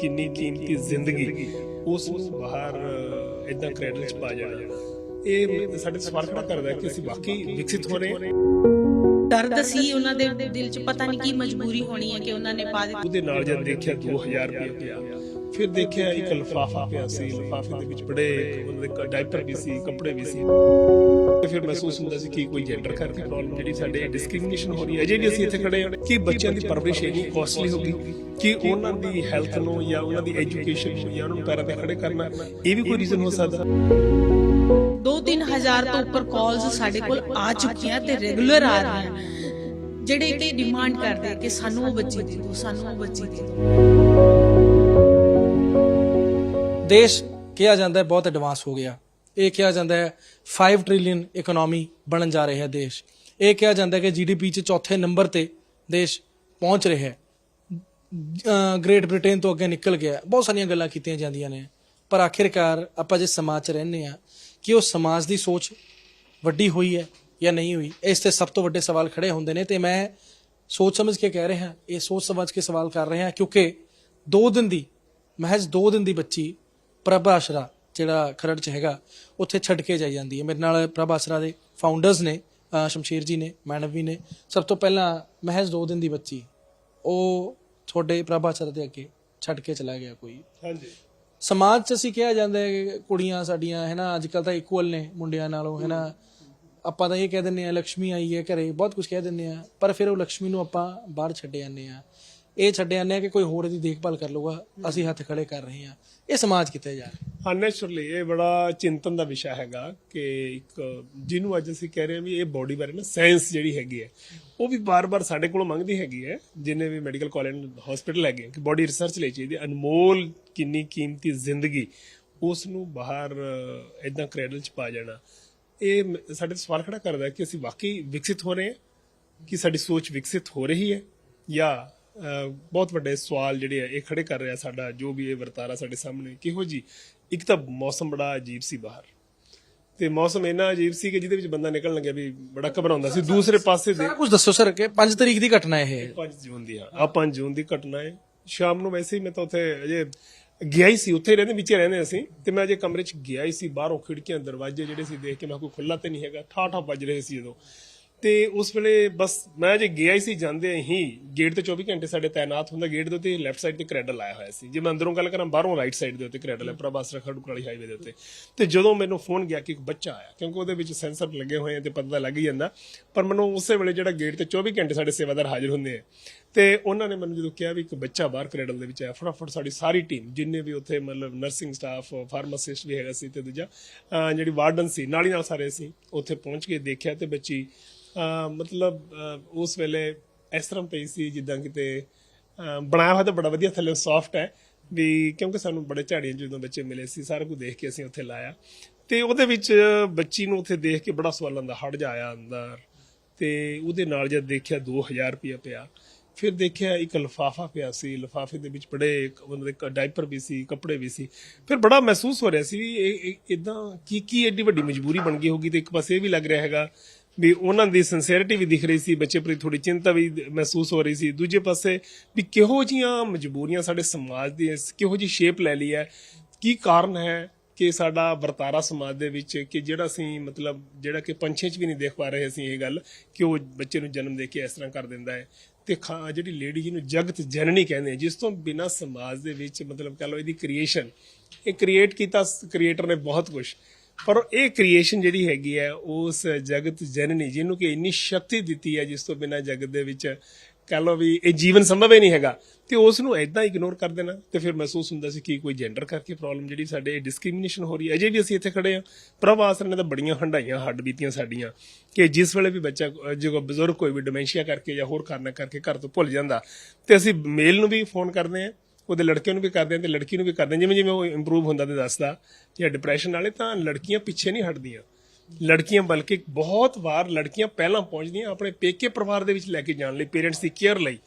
ਕਿੰਨੀ ਕੀਮਤੀ ਜ਼ਿੰਦਗੀ ਉਸ ਨੂੰ ਬਾਹਰ ਇਦਾਂ ਕ੍ਰੈਡਲ ਚ ਪਾ ਜਾਣਾ। ਇਹ ਸਾਡੇ ਸਵਾਲ ਖੜਾ ਕਰਦਾ ਕਿ ਅਸੀਂ ਵਾਕਈ ਵਿਕਸਿਤ ਹੋ ਰਹੇ ਹਾਂ। ਦਰਦ ਸੀ ਉਹਨਾਂ ਦੇ ਦਿਲ 'ਚ ਪਤਾ ਨਹੀਂ ਕੀ ਮਜਬੂਰੀ ਹੋਣੀ ਹੈ ਕਿ ਉਹਨਾਂ ਨੇ ਪਾ ਦਿੱਤੀ। ਉਹਦੇ ਨਾਲ ਜਦ ਦੇਖਿਆ 2000 ਰੁਪਏ ਪਿਆ ਫਿਰ ਦੇਖਿਆ ਇੱਕ ਲਫਾਫਾ ਪਿਆ ਸੀ ਲਫਾਫੇ ਦੇ ਵਿੱਚ ਬੜੇ ਉਹਨਾਂ ਦੇ ਡਾਈਪਰ ਵੀ ਸੀ ਕੱਪੜੇ ਵੀ ਸੀ। ਤੇ ਫਿਰ ਮਹਿਸੂਸ ਹੁੰਦਾ ਸੀ ਕਿ ਕੋਈ ਜੈਂਡਰ ਕਰਕੇ ਪ੍ਰੋਬਲਮ ਜਿਹੜੀ ਸਾਡੇ ਡਿਸਕ੍ਰਿਮੀਨੇਸ਼ਨ ਹੋ ਰਹੀ ਹੈ ਅਜੇ ਵੀ ਅਸੀਂ ਇੱਥੇ ਖੜੇ ਹਾਂ ਕਿ ਬੱਚਿਆਂ ਦੀ ਪਰਵਰਿਸ਼ ਇੰਨੀ ਕਾਸਟਲੀ ਹੋ ਗਈ ਕਿ ਉਹਨਾਂ ਦੀ ਹੈਲਥ ਨੂੰ ਜਾਂ ਉਹਨਾਂ ਦੀ ਐਜੂਕੇਸ਼ਨ ਨੂੰ ਜਾਂ ਉਹਨਾਂ ਨੂੰ ਪੈਰਾਂ ਤੇ ਖੜੇ ਕਰਨਾ ਇਹ ਵੀ ਕੋਈ ਰੀਜ਼ਨ ਹੋ ਸਕਦਾ? 2-3 ਹਜ਼ਾਰ ਤੋਂ ਉੱਪਰ ਕਾਲਸ ਸਾਡੇ ਕੋਲ ਆ ਚੁੱਕੀਆਂ ਤੇ ਰੈਗੂਲਰ ਆ ਰਹੀਆਂ। ਜਿਹੜੇ ਕਿ ਡਿਮਾਂਡ ਕਰਦੇ ਕਿ ਸਾਨੂੰ ਉਹ ਬੱਚੀ ਦੇ ਦਿਓ ਸਾਨੂੰ ਉਹ ਬੱਚੀ ਦੇ ਦਿਓ। ਦੇਸ਼ ਕਿਹਾ ਜਾਂਦਾ ਬਹੁਤ ਐਡਵਾਂਸ ਹੋ ਗਿਆ। ਇਹ ਕਿਹਾ ਜਾਂਦਾ ਹੈ 5 ਟ੍ਰਿਲੀਅਨ ਇਕਨੋਮੀ ਬਣਨ ਜਾ ਰਿਹਾ ਹੈ ਦੇਸ਼। ਇਹ ਕਿਹਾ ਜਾਂਦਾ ਹੈ ਕਿ ਜੀਡੀਪੀ ਚ ਚੌਥੇ ਨੰਬਰ ਤੇ ਦੇਸ਼ ਪਹੁੰਚ ਰਿਹਾ ਹੈ। ਗ੍ਰੇਟ ਬ੍ਰਿਟੇਨ ਤੋਂ ਅੱਗੇ ਨਿਕਲ ਗਿਆ ਬਹੁਤ ਸਾਰੀਆਂ ਗੱਲਾਂ ਕੀਤੀਆਂ ਜਾਂਦੀਆਂ ਨੇ। ਪਰ ਆਖਿਰਕਾਰ ਆਪਾਂ ਜੇ ਸਮਾਜ 'ਚ ਰਹਿੰਦੇ ਆ ਕਿ ਉਹ ਸਮਾਜ ਦੀ ਸੋਚ ਵੱਡੀ ਹੋਈ ਹੈ ਜਾਂ ਨਹੀਂ ਹੋਈ? ਇਸ ਤੇ ਸਭ ਤੋਂ ਵੱਡੇ ਸਵਾਲ ਖੜੇ ਹੁੰਦੇ ਨੇ ਤੇ ਮੈਂ ਸੋਚ ਸਮਝ ਕੇ ਕਹਿ ਰਿਹਾ, ਇਹ ਸੋਚ ਸਮਝ ਕੇ ਸਵਾਲ ਕਰ ਰਿਹਾ ਕਿਉਂਕਿ 2 ਦਿਨ ਦੀ, ਮਹਿਜ਼ 2 ਦਿਨ ਦੀ ਬੱਚੀ ਪ੍ਰਭਾਸ਼ਰਾ ਜਿਹੜਾ ਖਰੜ ਚ ਹੈਗਾ ਉੱਥੇ ਛੱਡ ਕੇ ਜਾਈ ਜਾਂਦੀ ਹੈ। ਮੇਰੇ ਨਾਲ ਪ੍ਰਭ ਆਸਰਾ ਦੇ ਫਾਊਂਡਰਸ ਨੇ ਸ਼ਮਸ਼ੇਰ ਜੀ ਨੇ ਮੈਡਮ ਵੀ ਨੇ ਸਭ ਤੋਂ ਪਹਿਲਾਂ ਮਹਿਜ਼ ਦੋ ਦਿਨ ਦੀ ਬੱਚੀ। ਉਹ ਤੁਹਾਡੇ ਪ੍ਰਭ ਆਸਰਾ ਦੇ ਅੱਗੇ ਛੱਡ ਕੇ ਚਲਾ ਗਿਆ ਕੋਈ। ਹਾਂਜੀ। ਸਮਾਜ 'ਚ ਅਸੀਂ ਕਿਹਾ ਜਾਂਦਾ ਹੈ ਕੁੜੀਆਂ ਸਾਡੀਆਂ ਹੈ ਨਾ ਅੱਜ ਕੱਲ ਤਾਂ ਇਕੁਅਲ ਨੇ ਮੁੰਡਿਆਂ ਨਾਲੋਂ ਹੈ ਨਾ। ਆਪਾਂ ਤਾਂ ਇਹ ਕਹਿ ਦਿੰਨੇ ਆ ਲక్ష్ਮੀ ਆਈ ਹੈ ਘਰੇ ਬਹੁਤ ਕੁਝ ਕਹਿ ਦਿੰਨੇ ਆ ਪਰ ਫਿਰ ਉਹ ਲక్ష్ਮੀ ਨੂੰ ਆਪਾਂ ਬਾਹਰ ਛੱਡ ਜਾਂਦੇ ਆ ਇਹ ਛੱਡਿਆ ਜਾਂਦੇ ਕਿ ਕੋਈ ਹੋਰ ਇਹਦੀ ਦੇਖਭਾਲ ਕਰ ਲਊਗਾ, ਅਸੀਂ ਹੱਥ ਖੜੇ ਕਰ ਰਹੇ ਆ ਇਹ ਸਮਾਜ ਕਿੱਥੇ ਜਾ ਰਿਹਾ। ਅਨੈਚੁਰਲੀ ਇਹ ਬੜਾ ਚਿੰਤਨ ਦਾ ਵਿਸ਼ਾ ਹੈਗਾ ਕਿ ਇੱਕ ਜਿਹਨੂੰ ਅੱਜ ਅਸੀਂ ਕਹਿ ਰਹੇ ਹਾਂ ਵੀ ਇਹ ਬੋਡੀ ਬਾਰੇ ਨਾ ਸਾਇੰਸ ਜਿਹੜੀ ਹੈਗੀ ਹੈ, ਉਹ ਵੀ ਬਾਰ-ਬਾਰ ਸਾਡੇ ਕੋਲੋਂ ਮੰਗਦੀ ਹੈਗੀ ਹੈ, ਜਿੰਨੇ ਵੀ ਮੈਡੀਕਲ ਕਾਲਜ ਹਸਪੀਟਲ ਹੈਗੇ ਕਿ ਬੋਡੀ ਰਿਸਰਚ ਲਈ ਚਾਹੀਦੀ ਅਨਮੋਲ ਕਿੰਨੀ ਕੀਮਤੀ ਜ਼ਿੰਦਗੀ ਉਸ ਨੂੰ ਬਾਹਰ ਇਦਾਂ ਕ੍ਰੈਡਲ ਚ ਪਾ ਜਾਣਾ। ਇਹ ਸਾਡੇ ਤੇ ਸਵਾਲ ਖੜਾ ਕਰਦਾ ਕਿ ਅਸੀਂ ਵਾਕਈ ਵਿਕਸਿਤ ਹੋ ਰਹੇ ਹਾਂ, ਕਿ ਸਾਡੀ ਸੋਚ ਵਿਕਸਿਤ ਹੋ ਰਹੀ ਹੈ, ਜਾਂ ਬਹੁਤ ਵੱਡੇ ਸਵਾਲ ਜਿਹੜੇ ਆ ਇਹ ਖੜੇ ਕਰ ਰਿਹਾ ਸਾਡਾ ਜੋ ਵੀ ਇਹ ਵਰਤਾਰਾ ਸਾਡੇ ਸਾਹਮਣੇ। ਕਿਹੋ ਜੀ? ਇੱਕ ਤਾਂ ਮੌਸਮ ਬੜਾ ਅਜੀਬ ਸੀ ਬਾਹਰ। ਤੇ ਮੌਸਮ ਇੰਨਾ ਅਜੀਬ ਸੀ ਕਿ ਜਿਹਦੇ ਵਿੱਚ ਬੰਦਾ ਨਿਕਲਣ ਲੱਗਿਆ ਵੀ ਬੜਾ ਘਬਰਾਉਂਦਾ ਸੀ। ਦੂਸਰੇ ਪਾਸੇ ਦੇ ਕੁਝ ਦੱਸੋ ਸਰ ਕਿ 5 ਤਰੀਕ ਦੀ ਘਟਨਾ ਇਹ 5 ਜੂਨ ਦੀ ਆ। ਆ 5 ਜੂਨ ਦੀ ਘਟਨਾ ਹੈ। ਸ਼ਾਮ ਨੂੰ ਵੈਸੇ ਹੀ ਮੈਂ ਤਾਂ ਉੱਥੇ ਅਜੇ ਗਿਆ ਹੀ ਸੀ। ਉੱਥੇ ਰਹਿੰਦੇ ਵਿੱਚੇ ਰਹਿੰਦੇ ਅਸੀਂ। ਤੇ ਮੈਂ ਅਜੇ ਕਮਰੇ 'ਚ ਗਿਆ ਹੀ ਸੀ। ਬਾਹਰੋਂ ਖਿੜਕੀਆਂ ਦਰਵਾਜ਼ੇ ਜਿਹੜੇ ਸੀ ਦੇਖ ਕੇ ਮੈਂ ਕੋਈ ਖੁੱਲਾ ਤੇ ਨਹੀਂ ਹੈਗਾ। ਠਾ ਠਾ ਵੱਜ ਰਹੇ ਸੀ ਜਦੋਂ ਤੇ ਉਸ ਵੇਲੇ ਬਸ ਮੈਂ ਜੇ ਗਿਆ ਹੀ ਸੀ ਜਾਂਦੇ ਹੀ ਗੇਟ ਤੇ 24 ਘੰਟੇ ਸਾਡੇ ਤਾਇਨਾਤ ਹੁੰਦਾ ਗੇਟ ਦੇ ਉੱਤੇ ਲੈਫਟ ਸਾਈਡ ਤੇ ਕ੍ਰੈਡਲ ਆਇਆ ਹੋਇਆ ਸੀ। ਜੇ ਮੈਂ ਅੰਦਰੋਂ ਗੱਲ ਕਰਾਂ, ਬਾਹਰੋਂ ਰਾਈਟ ਸਾਈਡ ਦੇ ਉੱਤੇ ਕ੍ਰੈਡਲ ਹੈ ਪ੍ਰਭਾਸ ਰਖੜੂ ਕਾਲੀ ਹਾਈਵੇ ਦੇ ਉੱਤੇ। ਤੇ ਜਦੋਂ ਮੈਨੂੰ ਫੋਨ ਗਿਆ ਕਿ ਇੱਕ ਬੱਚਾ ਆਇਆ, ਕਿਉਂਕਿ ਉਹਦੇ ਵਿੱਚ ਸੈਂਸਰ ਲੱਗੇ ਹੋਏ ਆ ਤੇ ਪਤਾ ਲੱਗ ਹੀ ਜਾਂਦਾ, ਪਰ ਮੈਨੂੰ ਉਸੇ ਵੇਲੇ ਜਿਹੜਾ ਗੇਟ ਤੇ 24 ਘੰਟੇ ਸਾਡੇ ਸੇਵਾਦਾਰ ਹਾਜ਼ਰ ਹੁੰਦੇ ਆ ਤੇ ਉਹਨਾਂ ਨੇ ਮੈਨੂੰ ਜਦੋਂ ਕਿਹਾ ਵੀ ਇੱਕ ਬੱਚਾ ਬਾਹਰ ਕ੍ਰੈਡਲ ਦੇ ਵਿੱਚ ਆਇਆ, ਫਟਾਫਟ ਸਾਡੀ ਸਾਰੀ ਟੀਮ, ਜਿੰਨੇ ਵੀ ਉੱਥੇ ਮਤਲਬ ਨਰਸਿੰਗ ਸਟਾਫ ਫਾਰਮਾਸਿਸਟ ਵੀ ਹੈਗਾ ਸੀ ਤੇ ਦੂਜਾ ਜਿਹੜੀ ਵਾਰਡਨ ਸੀ, ਨਾਲ ਹੀ ਨਾਲ ਸਾਰੇ ਸੀ ਉੱਥੇ ਪਹੁੰਚ ਕੇ ਦੇਖਿਆ ਤੇ ਬੱਚੀ ਮਤਲਬ ਉਸ ਵੇਲੇ ਇਸ ਤਰ੍ਹਾਂ ਪਈ ਸੀ ਜਿੱਦਾਂ ਕਿਤੇ ਬਣਾਇਆ ਹੋਇਆ ਤਾਂ ਬੜਾ ਵਧੀਆ, ਥੱਲੇ ਸੌਫਟ ਹੈ ਵੀ ਕਿਉਂਕਿ ਸਾਨੂੰ ਬੜੇ ਝਾੜੀਆਂ ਜਦੋਂ ਬੱਚੇ ਮਿਲੇ ਸੀ, ਸਾਰਾ ਕੁਝ ਦੇਖ ਕੇ ਅਸੀਂ ਉੱਥੇ ਲਾਇਆ। ਤੇ ਉਹਦੇ ਵਿੱਚ ਬੱਚੀ ਨੂੰ ਉੱਥੇ ਦੇਖ ਕੇ ਬੜਾ ਸਵਾਲਾਂ ਦਾ ਹੜ ਜਾ ਆਇਆ ਅੰਦਰ ਤੇ ਉਹਦੇ ਨਾਲ ਜਦ ਦੇਖਿਆ 2000 ਰੁਪਇਆ ਪਿਆ। ਫਿਰ ਦੇਖਿਆ ਇੱਕ ਲਫਾਫਾ ਪਿਆ ਸੀ, ਲਫਾਫੇ ਦੇ ਵਿੱਚ ਬੜੇ ਉਹਨਾਂ ਦੇ ਡਾਈਪਰ ਵੀ ਸੀ, ਕੱਪੜੇ ਵੀ ਸੀ। ਫਿਰ ਬੜਾ ਮਹਿਸੂਸ ਹੋ ਰਿਹਾ ਸੀ ਵੀ ਇਹ ਇਦਾਂ ਕੀ ਕੀ ਐਡੀ ਵੱਡੀ ਮਜਬੂਰੀ ਬਣ ਗਈ ਹੋਗੀ ਤੇ ਇੱਕ ਪਾਸੇ ਇਹ ਵੀ ਲੱਗ ਰਿਹਾ ਹੈਗਾ ਵੀ ਉਹਨਾਂ ਦੀ ਸਿੰਸੀਅਰਿਟੀ ਵੀ ਦਿਖ ਰਹੀ ਸੀ, ਬੱਚੇ ਪ੍ਰਤੀ ਥੋੜੀ ਚਿੰਤਾ ਵੀ ਮਹਿਸੂਸ ਹੋ ਰਹੀ ਸੀ। ਦੂਜੇ ਪਾਸੇ ਵੀ ਕਿਹੋ ਜੀਆਂ ਮਜਬੂਰੀਆਂ ਸਾਡੇ ਸਮਾਜ ਦੀ ਕਿਹੋ ਜੀ ਸ਼ੇਪ ਲੈ ਲਈ ਹੈ, ਕੀ ਕਾਰਨ ਹੈ ਕਿ ਸਾਡਾ ਵਰਤਾਰਾ ਸਮਾਜ ਦੇ ਵਿੱਚ ਕਿ ਜਿਹੜਾ ਅਸੀਂ ਮਤਲਬ ਜਿਹੜਾ ਕਿ ਪੰਛੀਆਂ 'ਚ ਵੀ ਨਹੀਂ ਦੇਖ ਪਾ ਰਹੇ ਅਸੀਂ ਇਹ ਗੱਲ ਕਿ ਉਹ ਬੱਚੇ ਨੂੰ ਜਨਮ ਦੇ ਕੇ ਇਸ ਤਰ੍ਹਾਂ ਕਰ ਦਿੰਦਾ ਹੈ। ਤੇ ਖਾ- ਜਿਹੜੀ ਲੇਡੀ ਜਿਹਨੂੰ ਜਗਤ ਜਨਨੀ ਕਹਿੰਦੇ ਆ, ਜਿਸ ਤੋਂ ਬਿਨਾ ਸਮਾਜ ਦੇ ਵਿੱਚ ਮਤਲਬ ਕਹ ਲਓ ਇਹਦੀ ਕ੍ਰੀਏਸ਼ਨ ਇਹ ਕ੍ਰੀਏਟ ਕੀਤਾ ਕ੍ਰੀਏਟਰ ਨੇ ਬਹੁਤ ਕੁਝ ਪਰ ਇਹ ਕ੍ਰੀਏਸ਼ਨ ਜਿਹੜੀ ਹੈਗੀ ਹੈ, ਉਸ ਜਗਤ ਜਨਨੀ ਜਿਹਨੂੰ ਕਿ ਇੰਨੀ ਸ਼ਕਤੀ ਦਿੱਤੀ ਹੈ, ਜਿਸ ਤੋਂ ਬਿਨਾ ਜਗਤ ਦੇ ਵਿੱਚ ਕਹ ਲਓ ਵੀ ਇਹ ਜੀਵਨ ਸੰਭਵ ਹੀ ਨਹੀਂ ਹੈਗਾ। ਤੇ ਉਸ ਨੂੰ ਐਦਾਂ ਇਗਨੋਰ ਕਰ ਦੇਣਾ ਤੇ ਫਿਰ ਮਹਿਸੂਸ ਹੁੰਦਾ ਸੀ ਕਿ ਕੋਈ ਜੈਂਡਰ ਕਰਕੇ ਪ੍ਰੋਬਲਮ ਜਿਹੜੀ ਸਾਡੇ ਡਿਸਕ੍ਰਿਮੀਨੇਸ਼ਨ ਹੋ ਰਹੀ ਹੈ। ਅਜੇ ਵੀ ਅਸੀਂ ਇੱਥੇ ਖੜੇ ਆ ਪ੍ਰਭ ਆਸਰ ਨੇ ਤਾਂ ਬੜੀਆਂ ਹੰਡਾਈਆਂ ਹੱਡ ਬੀਤੀਆਂ ਸਾਡੀਆਂ ਕਿ ਜਿਸ ਵੇਲੇ ਵੀ ਬੱਚਾ ਅਹ, ਜੋ ਬਜ਼ੁਰਗ ਕੋਈ ਵੀ ਡਿਮੈਂਸ਼ੀਆ ਕਰਕੇ ਜਾਂ ਹੋਰ ਕਾਰਨ ਕਰਕੇ ਘਰ ਤੋਂ ਭੁੱਲ ਜਾਂਦਾ ਤੇ ਅਸੀਂ ਮੇਲ ਨੂੰ ਵੀ ਫੋਨ ਕਰਦੇ ਆ ਉਹਦੇ ਲੜਕੇ ਨੂੰ ਵੀ ਕਰਦੇ ਆ ਤੇ ਲੜਕੀ ਨੂੰ ਵੀ ਕਰਦੇ ਆ ਜਿਵੇਂ ਜਿਵੇਂ ਉਹ ਇੰਪਰੂਵ ਹੁੰਦਾ ਤੇ ਦੱਸਦਾ ਜਾਂ ਡਿਪਰੈਸ਼ਨ ਵਾਲੇ ਤਾਂ ਲੜਕੀਆਂ ਪਿੱਛੇ ਨਹੀਂ ਹਟਦੀਆਂ। ਲੜਕੀਆਂ ਬਲਕਿ ਬਹੁਤ ਵਾਰ ਲੜਕੀਆਂ ਪਹਿਲਾਂ ਪਹੁੰਚਦੀਆਂ ਆਪਣੇ ਪੇਕੇ ਪਰਿਵਾਰ ਦੇ ਵਿੱਚ ਲੈ ਕੇ ਜਾਣ ਲਈ ਪੇਰੈਂਟਸ ਦੀ ਕੇਅਰ ਲਈ।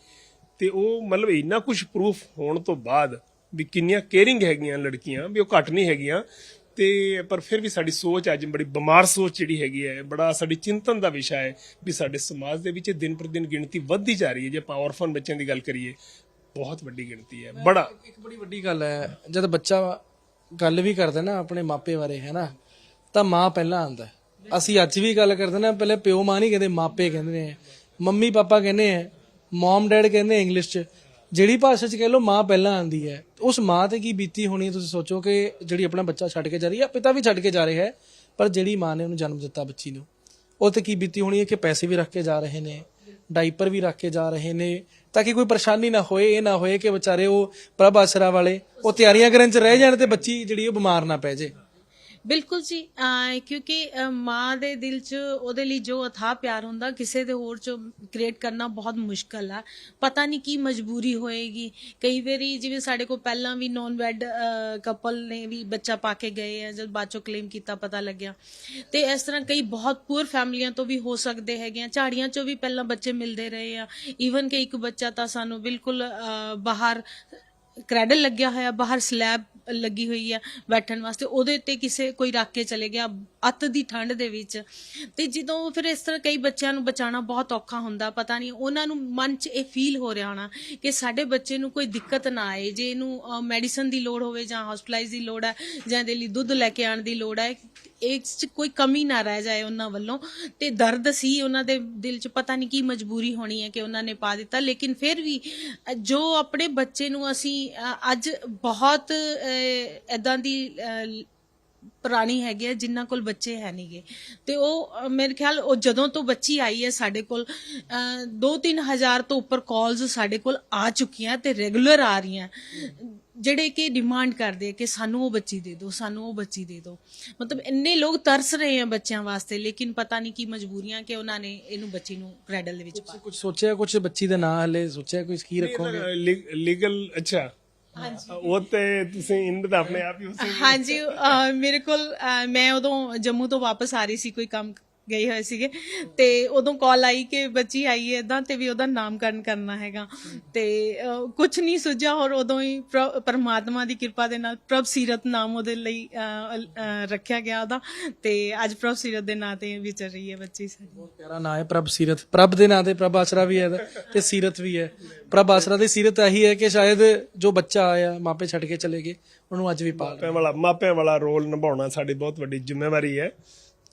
ਤੇ ਉਹ ਮਤਲਬ ਇੰਨਾ ਕੁਝ ਪ੍ਰੂਫ ਹੋਣ ਤੋਂ ਬਾਅਦ ਵੀ ਕਿੰਨੀਆਂ ਕੇਅਰਿੰਗ ਹੈਗੀਆਂ ਲੜਕੀਆਂ ਵੀ ਉਹ ਘੱਟ ਨਹੀਂ ਹੈਗੀਆਂ। ਤੇ ਪਰ ਫਿਰ ਵੀ ਸਾਡੀ ਸੋਚ ਅੱਜ ਬੜੀ ਬਿਮਾਰ ਸੋਚ ਜਿਹੜੀ ਹੈਗੀ ਹੈ ਬੜਾ ਸਾਡੀ ਚਿੰਤਨ ਦਾ ਵਿਸ਼ਾ ਹੈ ਵੀ ਸਾਡੇ ਸਮਾਜ ਦੇ ਵਿੱਚ ਦਿਨ ਪਰ ਦਿਨ ਗਿਣਤੀ ਵੱਧਦੀ ਜਾ ਰਹੀ ਹੈ। ਜੇ ਆਪਾਂ ਔਰਫਨ ਬੱਚਿਆਂ ਦੀ ਗੱਲ ਕਰੀਏ ਬਹੁਤ ਵੱਡੀ ਗਿਣਤੀ ਹੈ ਬੜਾ। ਇੱਕ ਬੜੀ ਵੱਡੀ ਗੱਲ ਹੈ ਜਦ ਬੱਚਾ ਗੱਲ ਵੀ ਕਰਦਾ ਨਾ ਆਪਣੇ ਮਾਪੇ ਬਾਰੇ ਹੈ ਨਾ ਤਾਂ ਮਾਂ ਪਹਿਲਾਂ ਆਂਦਾ ਅਸੀਂ ਅੱਜ ਵੀ ਗੱਲ ਕਰਦੇ ਨਾ ਪਹਿਲੇ ਪਿਓ ਮਾਂ ਨਹੀਂ ਕਹਿੰਦੇ ਮਾਪੇ ਕਹਿੰਦੇ ਨੇ ਮੰਮੀ ਪਾਪਾ ਕਹਿੰਦੇ ਆ ਮਮ ਡੈਡ ਕਹਿੰਦੇ ਇੰਗਲਿਸ਼ ਚ, ਜਿਹੜੀ ਭਾਸ਼ਾ ਚ ਕਹਿ ਲਓ ਮਾਂ ਪਹਿਲਾਂ ਆਂਦੀ ਹੈ। ਉਸ ਮਾਂ ਤੇ ਕੀ ਬੀਤੀ ਹੋਣੀ ਹੈ, ਤੁਸੀਂ ਸੋਚੋ ਕਿ ਜਿਹੜੀ ਆਪਣਾ ਬੱਚਾ ਛੱਡ ਕੇ ਜਾ ਰਹੀ ਹੈ, ਪਿਤਾ ਵੀ ਛੱਡ ਕੇ ਜਾ ਰਿਹਾ ਹੈ, ਪਰ ਜਿਹੜੀ ਮਾਂ ਨੇ ਉਹਨੂੰ ਜਨਮ ਦਿੱਤਾ ਬੱਚੀ ਨੂੰ। ਉਹ ਤੇ ਕੀ ਬੀਤੀ ਹੋਣੀ ਹੈ ਕਿ ਪੈਸੇ ਵੀ ਰੱਖ ਕੇ ਜਾ ਰਹੇ ਨੇ, ਡਾਈਪਰ ਵੀ ਰੱਖ ਕੇ ਜਾ ਰਹੇ ਨੇ, ਤਾਂ ਕਿ ਕੋਈ ਪਰੇਸ਼ਾਨੀ ਨਾ ਹੋਏ, ਇਹ ਨਾ ਹੋਏ ਕਿ ਵਿਚਾਰੇ ਉਹ ਪ੍ਰਭ ਆਸਰਾ ਵਾਲੇ, ਉਹ ਤਿਆਰੀਆਂ ਕਰਨ ਚ ਰਹਿ ਜਾਣ ਤੇ ਬੱਚੀ ਜਿਹੜੀ ਉਹ ਬਿਮਾਰ ਨਾ ਪੈ ਜੇ। ਬਿਲਕੁਲ ਜੀ ਕਿਉਂਕਿ ਮਾਂ ਦੇ ਦਿਲ 'ਚ ਉਹਦੇ ਲਈ ਜੋ ਅਥਾਹ ਪਿਆਰ ਹੁੰਦਾ, ਕਿਸੇ ਦੇ ਹੋਰ 'ਚ ਕ੍ਰੀਏਟ ਕਰਨਾ ਬਹੁਤ ਮੁਸ਼ਕਲ ਆ। ਪਤਾ ਨਹੀਂ ਕੀ ਮਜਬੂਰੀ ਹੋਏਗੀ। ਕਈ ਵਾਰੀ ਜਿਵੇਂ ਸਾਡੇ ਕੋਲ ਪਹਿਲਾਂ ਵੀ ਨੌਨ ਵੈਡ ਕਪਲ ਨੇ ਵੀ ਬੱਚਾ ਪਾ ਕੇ ਗਏ ਆ, ਜਦ ਬਾਅਦ ਚੋਂ ਕਲੇਮ ਕੀਤਾ ਪਤਾ ਲੱਗਿਆ। ਤੇ ਇਸ ਤਰ੍ਹਾਂ ਕਈ ਬਹੁਤ ਪੂਰ ਫੈਮਲੀਆਂ ਤੋਂ ਵੀ ਹੋ ਸਕਦੇ ਹੈਗੇ ਆ। ਝਾੜੀਆਂ 'ਚੋਂ ਵੀ ਪਹਿਲਾਂ ਬੱਚੇ ਮਿਲਦੇ ਰਹੇ ਆ। ਈਵਨ ਕਿ ਇੱਕ ਬੱਚਾ ਤਾਂ ਸਾਨੂੰ ਬਿਲਕੁਲ ਬਾਹਰ ਕ੍ਰੈਡਲ ਲੱਗਿਆ ਹੋਇਆ, ਬਾਹਰ ਸਲੈਬ ਲੱਗੀ ਹੋਈ ਆ ਬੈਠਣ ਵਾਸਤੇ, ਉਹਦੇ ਤੇ ਕਿਸੇ ਕੋਈ ਰੱਖ ਕੇ ਚਲੇ ਗਿਆ ਅੱਤ ਦੀ ਠੰਡ ਦੇ ਵਿੱਚ। ਤੇ ਜਦੋਂ ਫਿਰ ਇਸ ਤਰ੍ਹਾਂ ਕਈ ਬੱਚਿਆਂ ਨੂੰ ਬਚਾਉਣਾ ਬਹੁਤ ਔਖਾ ਹੁੰਦਾ, ਪਤਾ ਨਹੀਂ, ਉਹਨਾਂ ਨੂੰ ਮਨ 'ਚ ਇਹ ਫੀਲ ਹੋ ਰਿਹਾ ਹੋਣਾ ਕਿ ਸਾਡੇ ਬੱਚੇ ਨੂੰ ਕੋਈ ਦਿੱਕਤ ਨਾ ਆਏ, ਜੇ ਇਹਨੂੰ ਮੈਡੀਸਨ ਦੀ ਲੋੜ ਹੋਵੇ ਜਾਂ ਹਸਪੀਟਲਾਈਜ਼ ਦੀ ਲੋੜ ਹੈ ਜਾਂ ਇਹਦੇ ਲਈ ਦੁੱਧ ਲੈ ਕੇ ਆਉਣ ਦੀ ਲੋੜ ਹੈ, ਇਸ 'ਚ ਕੋਈ ਕਮੀ ਨਾ ਰਹਿ ਜਾਏ ਉਹਨਾਂ ਵੱਲੋਂ। ਤੇ ਦਰਦ ਸੀ ਉਹਨਾਂ ਦੇ ਦਿਲ 'ਚ, ਪਤਾ ਨਹੀਂ ਕੀ ਮਜਬੂਰੀ ਹੋਣੀ ਹੈ ਕਿ ਉਹਨਾਂ ਨੇ ਪਾ ਦਿੱਤਾ। ਲੇਕਿਨ ਫਿਰ ਵੀ ਜੋ ਆਪਣੇ ਬੱਚੇ ਨੂੰ ਅਸੀਂ ਅੱਜ ਬਹੁਤ ਐਦਾਂ ਦੀ ਪੁਰਾਣੀ ਹੈਗੀ ਹੈ ਜਿਨ੍ਹਾਂ ਕੋਲ ਬੱਚੇ ਹੈ ਨਹੀਂਗੇ ਤੇ ਉਹ ਅ, ਮੇਰੇ ਖਿਆਲ ਉਹ ਜਦੋਂ ਤੋਂ ਬੱਚੀ ਆਈ ਹੈ ਸਾਡੇ ਕੋਲ 2-3 ਹਜ਼ਾਰ ਤੋਂ ਉੱਪਰ ਕਾਲਸ ਸਾਡੇ ਕੋਲ ਆ ਚੁੱਕੀਆਂ ਤੇ ਰੈਗੂਲਰ ਆ ਰਹੀਆਂ। ਜਿਹੜੇ ਕਿ ਡਿਮਾਂਡ ਕਰਦੇ ਆ ਕਿ ਸਾਨੂੰ ਉਹ ਬੱਚੀ ਦੇ ਦਿਓ ਸਾਨੂੰ ਉਹ ਬੱਚੀ ਦੇ ਦਿਓ। ਮਤਲਬ ਇੰਨੇ ਲੋਕ ਤਰਸ ਰਹੇ ਆ ਬੱਚਿਆਂ ਵਾਸਤੇ ਲੇਕਿਨ ਪਤਾ ਨਹੀਂ ਕੀ ਮਜਬੂਰੀਆਂ ਕਿ ਉਹਨਾਂ ਨੇ ਇਹਨੂੰ ਬੱਚੀ ਨੂੰ ਕ੍ਰੈਡਲ ਦੇ ਵਿੱਚ ਪਾ ਕੁਝ ਸੋਚਿਆ ਕੁਝ ਬੱਚੀ ਦੇ ਨਾਂ ਹਲੇ ਸੋਚਿਆ ਕੋਈ ਕੀ ਰੱਖੋਗੇ? ਲੀਗਲ ਅੱਛਾ। ਹਾਂਜੀ। ਉਹ ਤੇ ਤੁਸੀਂ ਇਹਨਾਂ ਦਾ ਆਪਣੇ ਆਪ ਹੀ ਉਸੇ ਹਾਂਜੀ ਅਹ ਮੇਰੇ ਕੋਲ ਅਹ ਮੈਂ ਉਦੋਂ ਜੰਮੂ ਤੋਂ ਵਾਪਸ ਆ ਰਹੀ ਸੀ ਕੋਈ ਕੰਮ ਗਏ ਹੋਏ ਸੀਗੇ। ਤੇ ਉਦੋਂ ਕਾਲ ਆਈ ਕਿ ਬੱਚੀ ਆਈ ਹੈ ਇਦਾਂ ਤੇ ਵੀ ਉਹਦਾ ਨਾਮਕਰਨ ਕਰਨਾ ਹੈਗਾ। ਤੇ ਕੁਝ ਨਹੀਂ ਸੁਝਿਆ ਔਰ ਉਦੋਂ ਹੀ ਪ੍ਰ- ਪਰਮਾਤਮਾ ਦੀ ਕਿਰਪਾ ਦੇ ਨਾਲ ਪ੍ਰਭ ਸੀਰਤ ਨਾਮ ਉਹਦੇ ਲਈ ਰੱਖਿਆ ਗਿਆ ਉਹਦਾ। ਤੇ ਅੱਜ ਪ੍ਰਭ ਸੀਰਤ ਦੇ ਨਾਂ ਤੇ ਵਿਚਰ ਰਹੀ ਹੈ ਬੱਚੀ ਸਾਡੀ। ਪਿਆਰਾ ਨਾਂ ਹੈ ਪ੍ਰਭ ਸੀਰਤ। ਪ੍ਰਭ ਦੇ ਨਾਂ ਤੇ ਪ੍ਰਭ ਆਸਰਾ ਵੀ ਹੈ ਇਹਦਾ ਤੇ ਸੀਰਤ ਵੀ ਹੈ। ਪ੍ਰਭ ਆਸਰਾ ਦੀ ਸੀਰਤ ਇਹੀ ਹੈ ਕਿ ਸ਼ਾਇਦ ਜੋ ਬੱਚਾ ਆਇਆ ਮਾਪੇ ਛੱਡ ਕੇ ਚਲੇ ਗਏ ਉਹਨੂੰ ਅੱਜ ਵੀ ਪਾਲ ਮਾਪਿਆਂ ਵਾਲਾ ਮਾਪਿਆਂ ਵਾਲਾ ਰੋਲ ਨਿਭਾਉਣਾ ਸਾਡੀ ਬਹੁਤ ਵੱਡੀ ਜ਼ਿੰਮੇਵਾਰੀ ਹੈ।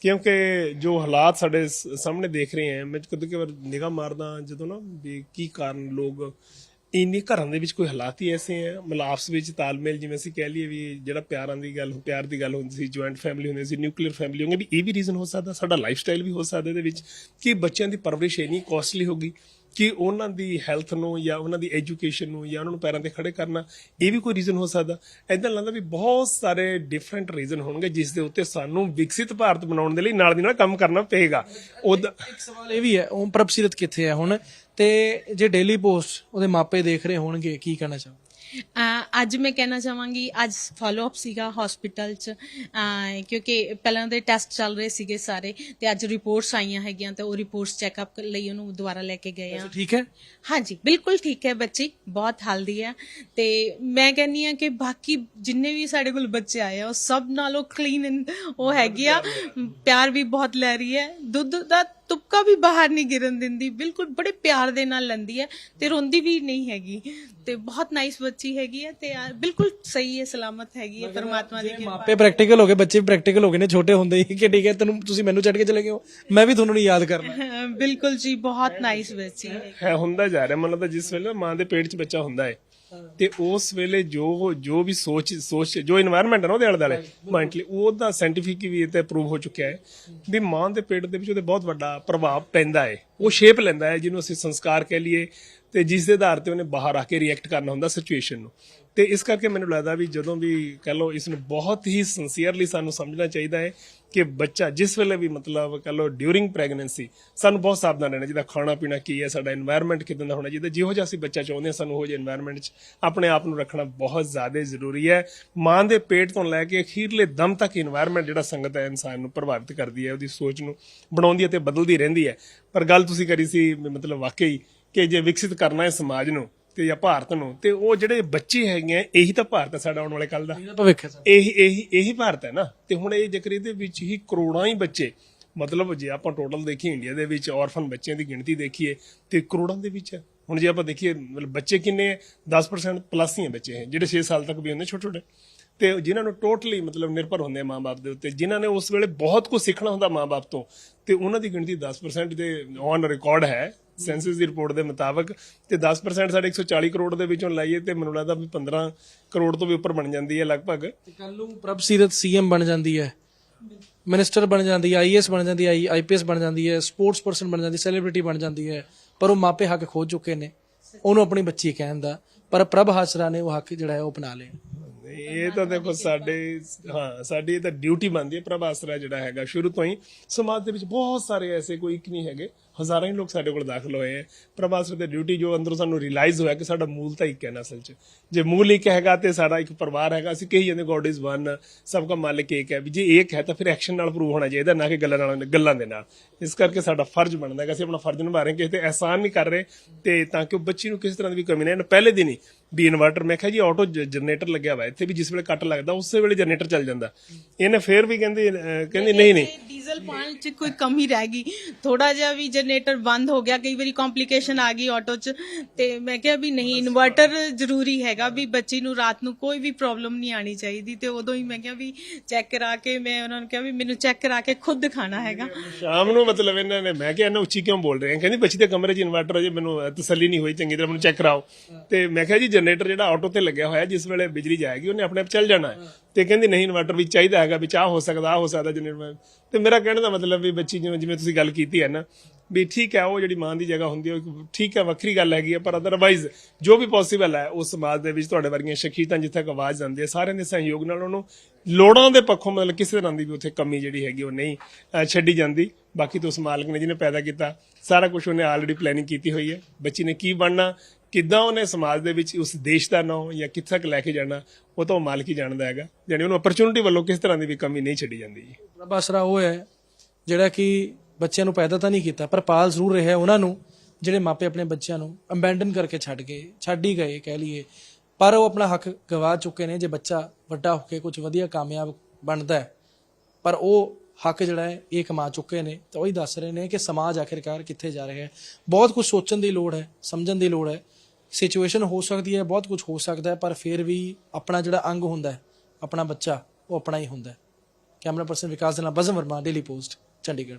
ਕਿਉਂਕਿ ਜੋ ਹਾਲਾਤ ਸਾਡੇ ਸਾਹਮਣੇ ਦੇਖ ਰਹੇ ਹਾਂ, ਮੈਂ ਕਦੇ ਕਦੇ ਨਿਗਾਹ ਮਾਰਦਾ ਜਦੋਂ ਨਾ ਵੀ ਕੀ ਕਾਰਨ ਲੋਕ ਇੰਨੇ ਘਰਾਂ ਦੇ ਵਿੱਚ ਕੋਈ ਹਾਲਾਤ ਹੀ ਐਸੇ ਹੈ, ਮਤਲਬ ਵਿੱਚ ਤਾਲਮੇਲ ਜਿਵੇਂ ਅਸੀਂ ਕਹਿ ਲਈਏ ਵੀ ਜਿਹੜਾ ਪਿਆਰਾਂ ਦੀ ਗੱਲ, ਪਿਆਰ ਦੀ ਗੱਲ ਹੁੰਦੀ ਸੀ ਜੁਆਇੰਟ ਫੈਮਿਲੀ ਹੁੰਦੀ ਸੀ ਨਿਊਕਲੀਅਰ ਫੈਮਿਲੀ ਹੋਣੀ ਵੀ ਇਹ ਵੀ ਰੀਜ਼ਨ ਹੋ ਸਕਦਾ, ਸਾਡਾ ਲਾਈਫ ਸਟਾਈਲ ਵੀ ਹੋ ਸਕਦਾ ਇਹਦੇ ਵਿੱਚ ਕਿ ਬੱਚਿਆਂ ਦੀ ਪਰਵਰਿਸ਼ ਇੰਨੀ ਕੋਸਟਲੀ ਹੋ ਗਈ। ਕਿ ਉਹਨਾਂ ਦੀ ਹੈਲਥ ਨੂੰ ਜਾਂ ਉਹਨਾਂ ਦੀ ਐਜੂਕੇਸ਼ਨ ਨੂੰ ਜਾਂ ਉਹਨਾਂ ਨੂੰ ਪੈਰਾਂ ਤੇ ਖੜੇ ਕਰਨਾ ਇਹ ਵੀ ਕੋਈ ਰੀਜ਼ਨ ਹੋ ਸਕਦਾ। ਐਦਾਂ ਲੱਗਦਾ ਵੀ ਬਹੁਤ ਸਾਰੇ ਡਿਫਰੈਂਟ ਰੀਜ਼ਨ ਹੋਣਗੇ ਜਿਸ ਦੇ ਉੱਤੇ ਸਾਨੂੰ ਵਿਕਸਿਤ ਭਾਰਤ ਬਣਾਉਣ ਦੇ ਲਈ ਨਾਲ ਦੀ ਨਾਲ ਕੰਮ ਕਰਨਾ ਪਏਗਾ। ਉਹਦਾ ਇੱਕ ਸਵਾਲ ਇਹ ਵੀ ਹੈ ਉਹ ਪ੍ਰਭ ਸੀਰਤ ਕਿੱਥੇ ਹੈ ਹੁਣ? ਤੇ ਜੇ ਡੇਲੀ ਪੋਸਟ ਉਹਦੇ ਮਾਪੇ ਦੇਖ ਰਹੇ ਹੋਣਗੇ ਕੀ ਕਹਿਣਾ ਚਾਹੋ ਅੱਜ ਮੈਂ ਕਹਿਣਾ ਚਾਹਾਂਗੀ ਅੱਜ ਫਾਲੋ ਅਪ ਸੀਗਾ ਹਸਪੀਟਲ ਚ ਕਿਉਂਕਿ ਪਹਿਲਾਂ ਦੇ ਟੈਸਟ ਚੱਲ ਰਹੇ ਸੀਗੇ ਸਾਰੇ ਤੇ ਅੱਜ ਰਿਪੋਰਟਸ ਆਈਆਂ ਹੈਗੀਆਂ ਤੇ ਉਹ ਰਿਪੋਰਟਸ ਚੈੱਕਅਪ ਲਈ ਉਹਨੂੰ ਦੁਬਾਰਾ ਲੈ ਕੇ ਗਏ ਆ। ਠੀਕ ਹੈ? ਹਾਂਜੀ ਬਿਲਕੁਲ ਠੀਕ ਹੈ ਬੱਚੀ ਬਹੁਤ ਹੈਲਦੀ ਹੈ ਤੇ ਮੈਂ ਕਹਿੰਨੀ ਆ ਕਿ ਬਾਕੀ ਜਿੰਨੇ ਵੀ ਸਾਡੇ ਕੋਲ ਬੱਚੇ ਆਏ ਆ ਉਹ ਸਭ ਨਾਲੋਂ ਕਲੀਨ ਉਹ ਹੈਗੀ ਆ। ਪਿਆਰ ਵੀ ਬਹੁਤ ਲੈ ਰਹੀ ਹੈ ਦੁੱਧ ਦਾ ਤੁਪਕਾ ਵੀ ਬਾਹਰ ਨਹੀਂ ਗਿਰਨ ਦਿੰਦੀ ਬਿਲਕੁਲ ਬੜੇ ਪਿਆਰ ਦੇ ਨਾਲ ਲੈਂਦੀ ਹੈ ਤੇ ਰੋਂਦੀ ਵੀ ਨਹੀਂ ਹੈਗੀ। ਤੇ ਬਹੁਤ ਨਾਈਸ ਬੱਚੀ ਹੈਗੀ ਹੈ ਤੇ ਬਿਲਕੁਲ ਸਹੀ ਹੈ ਸਲਾਮਤ ਹੈਗੀ ਹੈ ਪਰਮਾਤਮਾ ਦੀ ਕਿਰਪਾ ਮਾਪੇ ਪ੍ਰੈਕਟੀਕਲ ਹੋ ਗਏ ਬੱਚੇ ਵੀ ਪ੍ਰੈਕਟੀਕਲ ਹੋ ਗਏ ਨੇ ਛੋਟੇ ਹੁੰਦੇ ਹੀ ਕਿ ਠੀਕ ਹੈ ਤੈਨੂੰ ਤੁਸੀਂ ਮੈਨੂੰ ਛੱਡ ਕੇ ਚਲੇ ਗਏ ਹੋ ਮੈਂ ਵੀ ਤੁਹਾਨੂੰ ਨਹੀਂ ਯਾਦ ਕਰਨਾ। ਬਿਲਕੁਲ ਜੀ ਬਹੁਤ ਨਾਈਸ ਬੱਚੀ ਹੈ ਹੈ ਹੁੰਦਾ ਜਾ ਰਿਹਾ ਮਤਲਬ ਤਾਂ ਜਿਸ ਵੇਲੇ ਮਾਂ ਦੇ ਪੇਟ 'ਚ ਬੱਚਾ ਹੁੰਦਾ ਹੈ। ਤੇ ਉਸ ਵੇਲੇ ਜੋ ਜੋ ਵੀ ਸੋਚ ਸੋਚ ਜੋ এনवायरमेंट ਨਾ ਉਹਦੇ ਦਾਲੇ ਮੈਂਟਲੀ ਉਹਦਾ ਸਾਇੰਟੀਫਿਕ ਵੀ ਤੇ ਪ੍ਰੂਵ ਹੋ ਚੁੱਕਿਆ ਹੈ। ਵੀ ਮਾਂ ਦੇ ਪੇਟ ਦੇ ਵਿੱਚ ਉਹਦੇ ਬਹੁਤ ਵੱਡਾ ਪ੍ਰਭਾਵ ਪੈਂਦਾ ਹੈ। ਉਹ ਸ਼ੇਪ ਲੈਂਦਾ ਹੈ ਜਿਹਨੂੰ ਅਸੀਂ ਸੰਸਕਾਰ ਕਹਿ ਲਈਏ ਤੇ ਜਿਸ ਦੇ ਆਧਾਰ ਤੇ ਉਹਨੇ ਬਾਹਰ ਆ ਕੇ ਰਿਐਕਟ ਕਰਨਾ ਹੁੰਦਾ ਸਿਚੁਏਸ਼ਨ ਨੂੰ। ਤੇ ਇਸ ਕਰਕੇ ਮੈਨੂੰ ਲੱਗਦਾ ਵੀ ਜਦੋਂ ਵੀ ਕਹ ਲਓ ਇਸ ਨੂੰ ਬਹੁਤ ਹੀ ਸਿੰਸੀਅਰਲੀ ਸਾਨੂੰ ਸਮਝਣਾ ਚਾਹੀਦਾ ਹੈ ਕਿ ਬੱਚਾ ਜਿਸ ਵੇਲੇ ਵੀ ਮਤਲਬ ਕਹ ਲੋ ਡਿਊਰਿੰਗ ਪ੍ਰੈਗਨੈਂਸੀ ਸਾਨੂੰ ਬਹੁਤ ਸਾਵਧਾਨ ਰਹਿਣਾ ਜਿਹਦਾ ਖਾਣਾ ਪੀਣਾ ਕੀ ਹੈ, ਸਾਡਾ এনवायरमेंट ਕਿਦਾਂ ਦਾ ਹੋਣਾ ਜਿਹਦਾ ਜਿਹੋ ਜਿਹਾ ਅਸੀਂ ਬੱਚਾ ਚਾਹੁੰਦੇ ਹਾਂ, ਸਾਨੂੰ ਉਹ ਜਿਹੇ এনवायरमेंट 'ਚ ਆਪਣੇ ਆਪ ਨੂੰ ਰੱਖਣਾ ਬਹੁਤ ਜ਼ਿਆਦਾ ਜ਼ਰੂਰੀ ਹੈ। ਮਾਂ ਦੇ ਪੇਟ ਤੋਂ ਲੈ ਕੇ ਅਖੀਰਲੇ ਦਮ ਤੱਕ এনवायरमेंट ਜਿਹੜਾ ਸੰਗਤ ਹੈ, ਇਨਸਾਨ ਨੂੰ ਪ੍ਰਭਾਵਿਤ ਕਰਦੀ ਹੈ, ਉਹਦੀ ਸੋਚ ਨੂੰ ਬਣਾਉਂਦੀ ਹੈ ਤੇ ਬਦਲਦੀ ਰਹਿੰਦੀ ਹੈ। ਪਰ ਗੱਲ ਤੁਸੀਂ ਕਰੀ ਸੀ ਮਤਲਬ ਵਾਕਈ ਕਿ ਜੇ ਵਿਕਸਿਤ ਕਰਨਾ ਹੈ ਸਮਾਜ ਨੂੰ ਤੇ ਜਾਂ ਭਾਰਤ ਨੂੰ ਤੇ ਉਹ ਜਿਹੜੇ ਬੱਚੇ ਹੈਗੇ ਆ ਇਹੀ ਤਾਂ ਭਾਰਤ ਹੈ ਸਾਡਾ ਆਉਣ ਵਾਲੇ ਕੱਲ ਦਾ। ਇਹਦਾ ਭਵਿੱਖ ਹੈ ਸਾਡਾ। ਇਹੀ ਇਹੀ ਇਹੀ ਭਾਰਤ ਹੈ ਨਾ। ਤੇ ਹੁਣ ਇਹ ਜ਼ਿਕਰ ਇਹਦੇ ਵਿੱਚ ਹੀ ਕਰੋੜਾਂ ਹੀ ਬੱਚੇ ਮਤਲਬ ਜੇ ਆਪਾਂ ਟੋਟਲ ਦੇਖੀਏ ਇੰਡੀਆ ਦੇ ਵਿੱਚ ਔਰਫਨ ਬੱਚਿਆਂ ਦੀ ਗਿਣਤੀ ਦੇਖੀਏ ਤੇ ਕਰੋੜਾਂ ਦੇ ਵਿੱਚ ਹੈ। ਹੁਣ ਜੇ ਆਪਾਂ ਦੇਖੀਏ ਮਤਲਬ ਬੱਚੇ ਕਿੰਨੇ ਹੈ 10% ਪਲੱਸ ਹੀ ਹੈ ਬੱਚੇ ਹੈ ਜਿਹੜੇ 6 ਸਾਲ ਤੱਕ ਵੀ ਹੁੰਦੇ ਛੋਟੇ ਛੋਟੇ। ਤੇ ਜਿਨ੍ਹਾਂ ਨੂੰ ਟੋਟਲੀ ਮਤਲਬ ਨਿਰਭਰ ਹੁੰਦੇ ਆ ਮਾਂ-ਬਾਪ ਦੇ ਉੱਤੇ ਜਿਨ੍ਹਾਂ ਨੇ ਉਸ ਵੇਲੇ ਬਹੁਤ ਕੁਝ ਸਿੱਖਣਾ ਹੁੰਦਾ ਮਾਂ-ਬਾਪ ਤੋਂ ਤੇ ਉਹਨਾਂ ਦੀ ਗਿਣਤੀ 10% ਦੇ ਔਨ ਰਿਕਾਰਡ ਹੈ। ਸੈਂਸਸ ਦੀ ਰਿਪੋਰਟ ਦੇ ਮੁਤਾਬਕ ਤੇ 10% ਸਾਡੇ 140 ਕਰੋੜ ਦੇ ਵਿੱਚੋਂ ਲਾਈਏ ਤੇ ਮੈਨੂੰ ਲੱਗਦਾ ਵੀ 15 ਕਰੋੜ ਤੋਂ ਵੀ ਉੱਪਰ ਬਣ ਜਾਂਦੀ ਹੈ ਲਗਭਗ। ਤੇ ਕੱਲ ਨੂੰ ਪ੍ਰਭ ਸੀਰਤ ਸੀਐਮ ਬਣ ਜਾਂਦੀ ਹੈ ਮਿਨਿਸਟਰ ਬਣ ਜਾਂਦੀ ਹੈ ਆਈਐਸ ਬਣ ਜਾਂਦੀ ਹੈ ਆਈਪੀਐਸ ਬਣ ਜਾਂਦੀ ਹੈ ਸਪੋਰਟਸ ਪਰਸਨ ਬਣ ਜਾਂਦੀ ਹੈ ਸੈਲੀਬ੍ਰਿਟੀ ਬਣ ਜਾਂਦੀ ਹੈ ਪਰ ਉਹ ਮਾਪੇ ਹੱਕ ਖੋ ਚੁੱਕੇ ਨੇ। ਉਹਨੂੰ ਆਪਣੀ ਬੱਚੀ ਕਹਿਣ ਦਾ ਪਰ ਪ੍ਰਭ ਹਾਸਰਾ ਨੇ ਉਹ ਹੱਕ ਜਿਹੜਾ ਹੈ ਉਹ ਅਪਣਾ ਲਿਆ। ਇਹ ਤਾਂ ਦੇਖੋ ਸਾਡੇ ਹਾਂ ਸਾਡੀ ਇਹ ਤਾਂ ਡਿਊਟੀ ਬਣਦੀ ਹੈ ਪ੍ਰਭਾਸਰਾ ਜਿਹੜਾ ਹੈਗਾ ਸ਼ੁਰੂ ਤੋਂ ਹੀ ਸਮਾਜ ਦੇ ਵਿੱਚ ਬਹੁਤ ਸਾਰੇ ਐਸੇ ਕੋਈ ਇੱਕ ਨਹੀਂ ਹੈਗੇ। ਹਜ਼ਾਰਾਂ ਹੀ ਲੋਕ ਸਾਡੇ ਕੋਲ ਦਾਖਲ ਹੋਏ ਹੈ। ਪ੍ਰਭਾਸਰਾ ਦੀ ਡਿਊਟੀ ਜੋ ਅੰਦਰੋਂ ਸਾਨੂੰ ਰਿਅਲਾਈਜ਼ ਹੋਇਆ ਕਿ ਸਾਡਾ ਮੂਲ ਤਾਂ ਇੱਕ ਹੈ ਨਾ ਅਸਲ 'ਚ। ਜੇ ਮੂਲ ਇੱਕ ਹੈਗਾ ਤੇ ਸਾਡਾ ਇੱਕ ਪਰਿਵਾਰ ਹੈਗਾ ਅਸੀਂ ਕਹੀ ਜਾਂਦੇ ਗੋਡ ਇਜ਼ ਵਨ ਸਭ ਦਾ ਮਾਲਿਕ ਇੱਕ ਹੈ। ਵੀ ਜੇ ਇੱਕ ਹੈ ਤਾਂ ਫਿਰ ਐਕਸ਼ਨ ਨਾਲ ਪ੍ਰੂਵ ਹੋਣਾ ਚਾਹੀਦਾ ਨਾ ਕਿ ਗੱਲਾਂ ਨਾਲ ਗੱਲਾਂ ਦੇ ਨਾਲ। ਇਸ ਕਰਕੇ ਸਾਡਾ ਫਰਜ਼ ਬਣਦਾ ਹੈ ਕਿ ਅਸੀਂ ਆਪਣਾ ਫਰਜ਼ ਨਿਭਾ ਰਹੇ ਕਿਸੇ ਤੇ ਅਹਿਸਾਨ ਨਹੀਂ ਕਰ ਰਹੇ ਤੇ ਤਾਂ ਕਿ ਉਹ ਬੱਚੀ ਨੂੰ ਕਿਸੇ ਤਰ੍ਹਾਂ ਦੀ ਵੀ ਕਮੀ ਨਾ। ਪਹਿਲੇ ਦਿਨ ਹੀ ਵੀ ਇਨਵਰਟਰ ਮੈਂ ਕਿਹਾ ਜੀ ਆਟੋ ਜਨਰੇਟਰ ਲੱਗਿਆ ਹੋਇਆ ਇੱਥੇ ਵੀ ਜਿਸ ਵੇਲੇ ਕੱਟ ਲੱਗਦਾ ਉਸੇ ਵੇਲੇ ਜਨਰੇਟਰ ਚੱਲ ਜਾਂਦਾ। ਇਹਨੇ ਫੇਰ ਵੀ ਕਹਿੰਦੀ ਕਹਿੰਦੀ ਨਹੀਂ ਨਹੀਂ ਡੀਜ਼ਲ ਪਾਣ ਚ ਕੋਈ ਕਮੀ ਰਹਿ ਗਈ। ਥੋੜਾ ਜਿਹਾ ਵੀ ਜਨਰੇਟਰ ਬੰਦ ਹੋ ਗਿਆ ਕਈ ਵਾਰੀ ਕੰਪਲਿਕੇਸ਼ਨ ਆ ਗਈ ਆਟੋ ਚ। ਤੇ ਮੈਂ ਕਿਹਾ ਵੀ ਨਹੀਂ ਇਨਵਰਟਰ ਜ਼ਰੂਰੀ ਹੈਗਾ ਵੀ ਬੱਚੀ ਨੂੰ ਰਾਤ ਨੂੰ ਕੋਈ ਵੀ ਪ੍ਰੋਬਲਮ ਨਹੀਂ ਆਣੀ ਚਾਹੀਦੀ। ਤੇ ਉਦੋਂ ਹੀ ਮੈਂ ਕਿਹਾ ਵੀ ਚੈੱਕ ਕਰਾ ਕੇ ਮੈਂ ਉਹਨਾਂ ਨੂੰ ਕਿਹਾ ਵੀ ਮੈਨੂੰ ਚੈੱਕ ਕਰਾ ਕੇ ਖੁਦ ਦਿਖਾਣਾ ਹੈਗਾ। ਸ਼ਾਮ ਨੂੰ ਮਤਲਬ ਇਹਨਾਂ ਨੇ ਮੈਂ ਕਿਹਾ ਇਹਨਾਂ ਉੱਚੀ ਕਿਉਂ ਬੋਲ ਰਹੇ? ਆ ਕਹਿੰਦੀ ਬੱਚੀ ਦੇ ਕਮਰੇ 'ਚ ਇਨਵਰਟਰ ਅਜੇ ਮੈਨੂੰ ਤਸੱਲੀ ਨਹੀਂ ਹੋਈ ਚੰਗੀ ਤਰ੍ਹਾਂ ਮੈਨੂੰ ਚੈੱਕ ਕਰਾਓ। ਤੇ ਮੈਂ ਕਿਹਾ ਜੀ ਜਨਰੇਟਰ ਜਿਹੜਾ ਆਟੋ ਤੇ ਲੱਗਿਆ ਹੋਇਆ ਜਿਸ ਵੇਲੇ ਬਿਜਲੀ ਜਾਏਗੀ ਉਹਨੇ ਆਪਣੇ ਆਪ ਚੱਲ ਜਾਣਾ ਹੈ। ਤੇ ਕਹਿੰਦੀ ਨਹੀਂ ਇਨਵਰਟਰ ਵੀ ਚਾਹੀਦਾ ਹੈਗਾ ਵੀ ਚਾਹ ਹੋ ਸਕਦਾ, ਆਹ ਹੋ ਸਕਦਾ ਜਨਰੇਟਰ ਤੇ ਮੇਰਾ ਕਹਿਣ ਦਾ ਮਤਲਬ ਵੀ ਬੱਚੀ ਜਿਵੇਂ ਜਿਵੇਂ ਤੁਸੀਂ ਗੱਲ ਕੀਤੀ ਹੈ ਨਾ, ਵੀ ਠੀਕ ਹੈ, ਉਹ ਜਿਹੜੀ ਮਾਂ ਦੀ ਜਗ੍ਹਾ ਹੁੰਦੀ ਹੈ, ਉਹ ਠੀਕ ਹੈ, ਵੱਖਰੀ ਗੱਲ ਹੈਗੀ ਹੈ, ਪਰ ਅਦਰਵਾਈਜ਼ ਜੋ ਵੀ ਪੋਸੀਬਲ ਹੈ, ਉਸ ਸਮਾਜ ਦੇ ਵਿੱਚ ਤੁਹਾਡੇ ਵਰਗੀਆਂ ਸ਼ਖਸੀਅਤਾਂ ਜਿੱਥੇ ਤੱਕ ਆਵਾਜ਼ ਜਾਂਦੀ ਹੈ, ਸਾਰਿਆਂ ਦੇ ਸਹਿਯੋਗ ਨਾਲ ਉਹਨੂੰ ਲੋੜਾਂ ਦੇ ਪੱਖੋਂ ਮਤਲਬ ਕਿਸੇ ਤਰ੍ਹਾਂ ਦੀ ਵੀ ਉੱਥੇ ਕਮੀ ਜਿਹੜੀ ਹੈਗੀ ਉਹ ਨਹੀਂ ਛੱਡੀ ਜਾਂਦੀ। ਬਾਕੀ ਤਾਂ ਉਸ ਮਾਲਕ ਨੇ ਜਿਹਨੇ ਪੈਦਾ ਕੀਤਾ, ਸਾਰਾ ਕੁਝ ਉਹਨੇ ਆਲਰੇਡੀ ਪਲੈਨਿੰਗ ਕੀਤੀ ਹੋਈ ਹੈ। ਬੱਚੀ ਨੇ ਕੀ ਬਣਨਾ ਕਿੱਦਾਂ ਉਹਨੇ ਸਮਾਜ ਦੇ ਵਿੱਚ ਉਸ ਦੇਸ਼ ਦਾ ਨਾਂ ਜਾਂ ਕਿੱਥੇ ਤੱਕ ਲੈ ਕੇ ਜਾਣਾ, ਉਹ ਤਾਂ ਉਹ ਮਾਲਕ ਹੀ ਜਾਣਦਾ ਹੈਗਾ। ਯਾਨੀ ਉਹਨੂੰ ਅਪਰਚੂਨਿਟੀ ਵੱਲੋਂ ਕਿਸ ਤਰ੍ਹਾਂ ਦੀ ਵੀ ਕਮੀ ਨਹੀਂ ਛੱਡੀ ਜਾਂਦੀ ਜੀ। ਪ੍ਰਭ ਆਸਰਾ ਉਹ ਹੈ ਜਿਹੜਾ ਕਿ ਬੱਚਿਆਂ ਨੂੰ ਪੈਦਾ ਤਾਂ ਨਹੀਂ ਕੀਤਾ ਪਰ ਪਾਲ ਜ਼ਰੂਰ ਰਿਹਾ ਉਹਨਾਂ ਨੂੰ ਜਿਹੜੇ ਮਾਪੇ ਆਪਣੇ ਬੱਚਿਆਂ ਨੂੰ ਅਬੈਂਡਨ ਕਰਕੇ ਛੱਡ ਗਏ ਛੱਡ ਹੀ ਗਏ ਕਹਿ ਲਈਏ ਪਰ ਉਹ ਆਪਣਾ ਹੱਕ ਗਵਾ ਚੁੱਕੇ ਨੇ ਜੇ ਬੱਚਾ ਵੱਡਾ ਹੋ ਕੇ ਕੁਝ ਵਧੀਆ ਕਾਮਯਾਬ ਬਣਦਾ ਹੈ ਪਰ ਉਹ ਹੱਕ ਜਿਹੜਾ ਹੈ ਇਹ ਕਮਾ ਚੁੱਕੇ ਨੇ ਤਾਂ ਉਹੀ ਦੱਸ ਰਹੇ ਨੇ ਕਿ ਸਮਾਜ ਆਖਿਰਕਾਰ ਕਿੱਥੇ ਜਾ ਰਿਹਾ ਹੈ ਬਹੁਤ ਕੁਝ ਸੋਚਣ ਦੀ ਲੋੜ ਹੈ ਸਮਝਣ ਦੀ ਲੋੜ ਹੈ ਸਿਚੁਏਸ਼ਨ ਹੋ ਸਕਦੀ ਹੈ, ਬਹੁਤ ਕੁਝ ਹੋ ਸਕਦਾ ਹੈ, ਪਰ ਫਿਰ ਵੀ ਆਪਣਾ ਜਿਹੜਾ ਅੰਗ ਹੁੰਦਾ ਹੈ, ਆਪਣਾ ਬੱਚਾ, ਉਹ ਆਪਣਾ ਹੀ ਹੁੰਦਾ ਹੈ। ਕੈਮਰਾ ਪਰਸਨ ਵਿਕਾਸ ਦੇ ਨਾਲ ਬਜ਼ਮ ਵਰਮਾ ਡੇਲੀ ਪੋਸਟ ਚੰਡੀਗੜ੍ਹ।